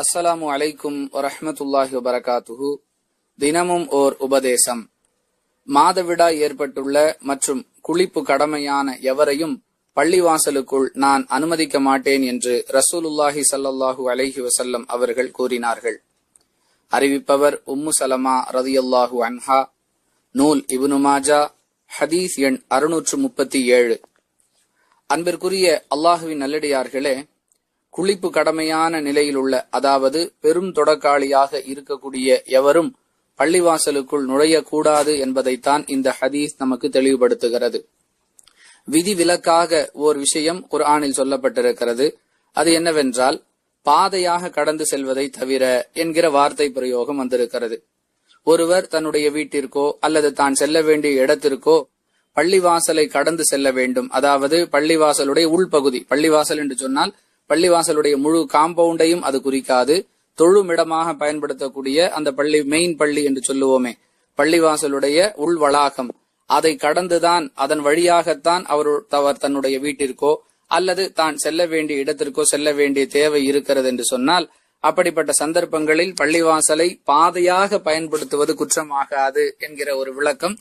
அஸ்ஸலாமு அலைக்கும் வரஹமத்துல்லாஹி வபரகாத்துஹு தினமும் ஓர் உபதேசம். மாதவிடா ஏற்பட்டுள்ள மற்றும் குளிப்பு கடமையான எவரையும் பள்ளிவாசலுக்குள் நான் அனுமதிக்க மாட்டேன் என்று ரசூலுல்லாஹி ஸல்லல்லாஹு அலைஹி வசல்லம் அவர்கள் கூறினார்கள். அறிவிப்பவர் உம்மு சலமா ரதியுல்லாஹு அன்ஹா நூல் இப்னு மாஜா ஹதீஸ் எண் அறுநூற்று முப்பத்தி ஏழு. அன்பிற்குரிய அல்லாஹுவின் நல்லடியார்களே குளிப்பு கடமையான நிலையில் உள்ள அதாவது பெரும் தொடக்காளியாக இருக்கக்கூடிய எவரும் பள்ளிவாசலுக்குள் நுழையக்கூடாது என்பதைத்தான் இந்த ஹதீஸ் நமக்கு தெளிவுபடுத்துகிறது. விதி விலக்காக ஓர் விஷயம் குர்ஆனில் சொல்லப்பட்டிருக்கிறது. அது என்னவென்றால் பாதையாக கடந்து செல்வதை தவிர என்கிற வார்த்தை பிரயோகம் வந்திருக்கிறது. ஒருவர் தன்னுடைய வீட்டிற்கோ அல்லது தான் செல்ல வேண்டிய இடத்திற்கோ பள்ளிவாசலை கடந்து செல்ல வேண்டும். அதாவது பள்ளிவாசலுடைய உள்பகுதி பள்ளிவாசல் என்று சொன்னால் பள்ளிவாசலுடைய முழு காம்பவுண்டையும் அது குறிக்காது. தொழுமிடமாக பயன்படுத்தக்கூடிய அந்த பள்ளி மெயின் பள்ளி என்று சொல்லுவோமே பள்ளிவாசலுடைய உள் வளாகம். அதை கடந்துதான் அதன் வழியாகத்தான் அவர் அவர் தன்னுடைய வீட்டிற்கோ அல்லது தான் செல்ல வேண்டிய இடத்திற்கோ செல்ல வேண்டிய தேவை இருக்கிறது என்று சொன்னால் அப்படிப்பட்ட சந்தர்ப்பங்களில் பள்ளிவாசலை பாதையாக பயன்படுத்துவது குற்றமாகாது என்கிற ஒரு விளக்கம்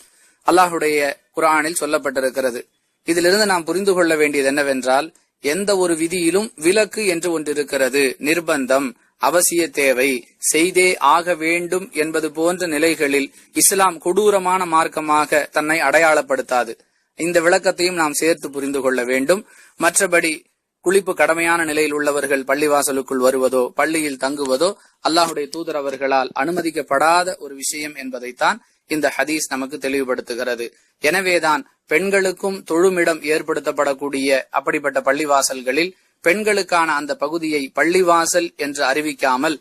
அல்லாஹுடைய குரானில் சொல்லப்பட்டிருக்கிறது. இதிலிருந்து நாம் புரிந்து கொள்ள வேண்டியது என்னவென்றால் எந்த ஒரு விதியிலும் விலக்கு என்று ஒன்று இருக்கிறது நிர்பந்தம் அவசிய தேவை. செய்தே ஆக வேண்டும் என்பது போன்ற நிலைகளில் இஸ்லாம் கொடூரமான மார்க்கமாக தன்னை அடையாளப்படுத்தாது. இந்த விளக்கத்தையும் நாம் சேர்த்து புரிந்து கொள்ள வேண்டும். மற்றபடி குளிப்பு கடமையான நிலையில் உள்ளவர்கள் பள்ளிவாசலுக்குள் வருவதோ பள்ளியில் தங்குவதோ அல்லாஹுடைய தூதர் அவர்களால் அனுமதிக்கப்படாத ஒரு விஷயம் என்பதைத்தான் இந்த ஹதீஸ் நமக்கு தெளிவுபடுத்துகிறது. எனவேதான் பெண்களுக்கும் தொழுமிடம் ஏற்படுத்தப்படக்கூடிய அப்படிப்பட்ட பள்ளிவாசல்களில் பெண்களுக்கான அந்த பகுதியை பள்ளிவாசல் என்று அறிவிக்காமல்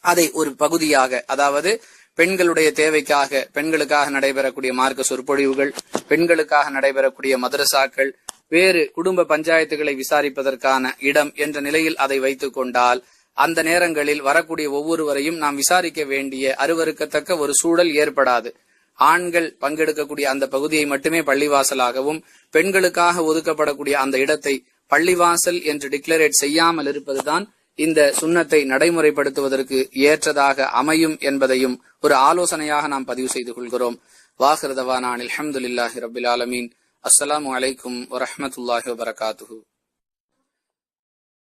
அதை ஒரு பகுதியாக அதாவது பெண்களுடைய தேவைக்காக பெண்களுக்காக நடைபெறக்கூடிய மார்க்க சொற்பொழிவுகள் பெண்களுக்காக நடைபெறக்கூடிய மதரசாக்கள் வேறு குடும்ப பஞ்சாயத்துகளை விசாரிப்பதற்கான இடம் என்ற நிலையில் அதை வைத்துக் கொண்டால் அந்த நேரங்களில் வரக்கூடிய ஒவ்வொருவரையும் நாம் விசாரிக்க வேண்டிய அருவருக்கத்தக்க ஒரு சூழல் ஏற்படாது. ஆண்கள் பங்கெடுக்கக்கூடிய அந்த பகுதியை மட்டுமே பள்ளிவாசலாகவும் பெண்களுக்காக ஒதுக்கப்படக்கூடிய அந்த இடத்தை பள்ளிவாசல் என்று டிக்ளரேட் செய்யாமல் இருப்பதுதான் இந்த சுண்ணத்தை நடைமுறைப்படுத்துவதற்கு ஏற்றதாக அமையும் என்பதையும் ஒரு ஆலோசனையாக நாம் பதிவு செய்து கொள்கிறோம். வாஹிருதவானான் அலமதுல்லாஹி ரபில் ஆலமீன். அஸ்லாம் அலைக்கும் வரமத்துல்லாஹி வபரகாத்துஹு.